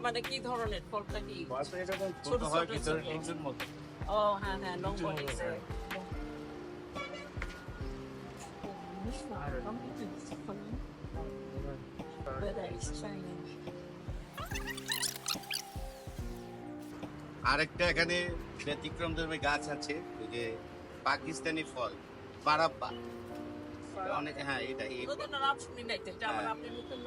মানে কি ধরনের ফলটা কি? এরকম ছোট হয় ভিতরে। মতো। ও হ্যাঁ হ্যাঁ লং বডি আরেকটা এখানে ব্যতিক্রম ধর্মী গাছ আছে ওই যে পাকিস্তানি ফল বারাব্বা। অনেক হ্যাঁ এটা হ্যাঁ।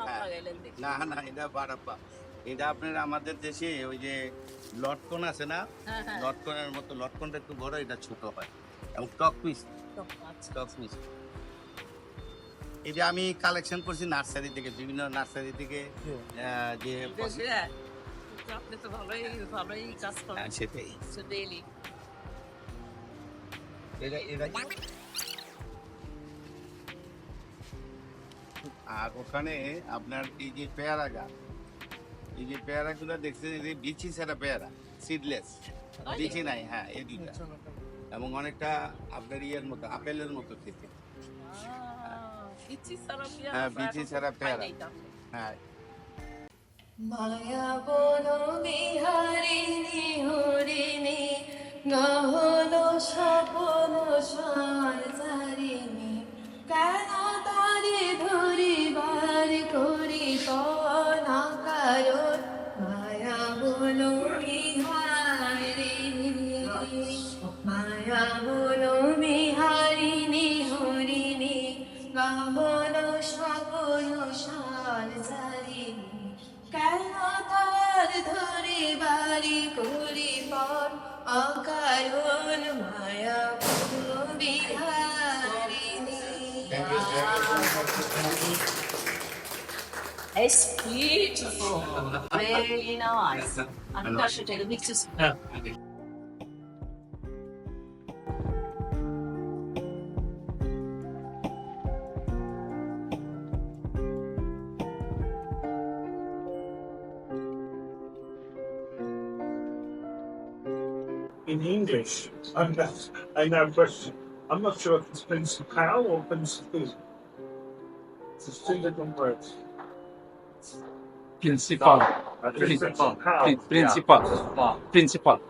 হ্যাঁ। লাগাইলেন দেখি। না না এটা বারাব্বা। এটা আপনার আমাদের দেশে ওই যে লটকন আছে না? হ্যাঁ হ্যাঁ। লটকনের মতো লটকনটা একটু বড় এটা ছোট হয়। এবং টক পিস। আচ্ছা। টক পিস। এই যে আমি কালেকশন করছি নার্সারি থেকে বিভিন্ন নার্সারি থেকে যে হ্যাঁ। আপনি তো ভালোই ভালোই কাজ করেন। সেটাই। ডেইলি এটা এটা আর ওখানে আপনার এই যে পেয়ারা গাছ। এই যে পেয়ারা গুলো দেখছেন এই যে বিচি ছাড়া পেয়ারা সিডলেস বিচি নাই হ্যাঁ এই দুইটা। এবং অনেকটা আপনার ইয়ের মতো আপেলের মতো খেতে। হ্যাঁ, বিচি ছাড়া পেয়ারা। হ্যাঁ। মায়া বন বিহারিণী হরিণী গহন স্বপন সরসারিণী মায়া বন বিহারিণী হরিণী গহন স্বপন সরসারিণী কেন তার ধরে বাড়ি করি পর? অকারণ মায়া বিহারিণী It's beautiful. Very nice. I think I take a picture. in English. I'm not, uh, I now question. I'm not sure if it's principal or principal. It's a two different words. Principal. Principal. Principal. Principal.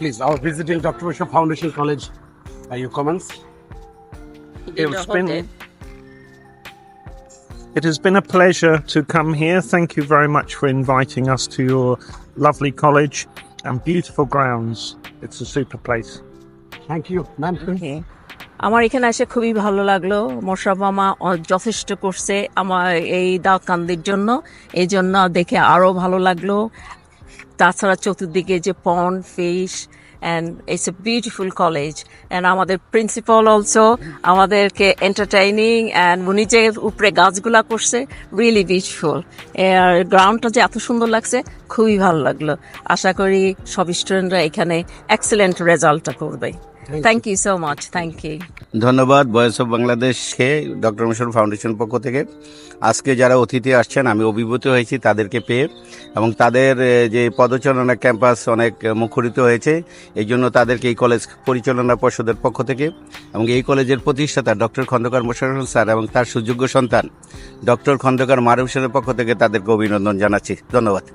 Please, our visiting Dr. Bishop Foundation College. Are your comments? It's been, it has been a pleasure to come here. Thank you very much for inviting us to your lovely college and beautiful grounds. It's a super place. Thank you, ma'am. Okay. আমার এখানে এসে খুবই ভালো লাগলো মোশারফ মামা অ- যথেষ্ট করছে আমার এই দাওকান্দির জন্য এই জন্য দেখে আরো ভালো লাগলো তাছাড়া চতুর্দিকে যে pond fish and it's a beautiful college and আমাদের প্রিন্সিপাল অলসো আমাদেরকে এন্টারটেইনিং অ্যান্ড উনি যে উপরে গাছগুলা করছে রিয়েলি বিউটিফুল আর গ্রাউন্ডটা যে এত সুন্দর লাগছে, খুবই ভালো লাগল। আশা করি সব স্টুডেন্টরা এখানে এক্সেলেন্ট রেজাল্টটা করবে। Thank you so much thank you ধন্যবাদ ভয়েস অফ বাংলাদেশকে ডক্টর মিশন ফাউন্ডেশন পক্ষ থেকে। আজকে যারা অতিথি আসছেন আমি অভিভূত হয়েছি তাদেরকে পেয়ে এবং তাদের যে পদচারণা ক্যাম্পাস অনেক মুখরিত হয়েছে এই জন্য তাদেরকে এই কলেজ পরিচালনা পর্ষদের পক্ষ থেকে এবং এই কলেজের প্রতিষ্ঠাতা ডক্টর খন্দকার মোশারফ স্যার এবং তার সুযোগ্য সন্তান ডক্টর খন্দকার মারুফ স্যারের পক্ষ থেকে তাদেরকে অভিনন্দন জানাচ্ছি। ধন্যবাদ।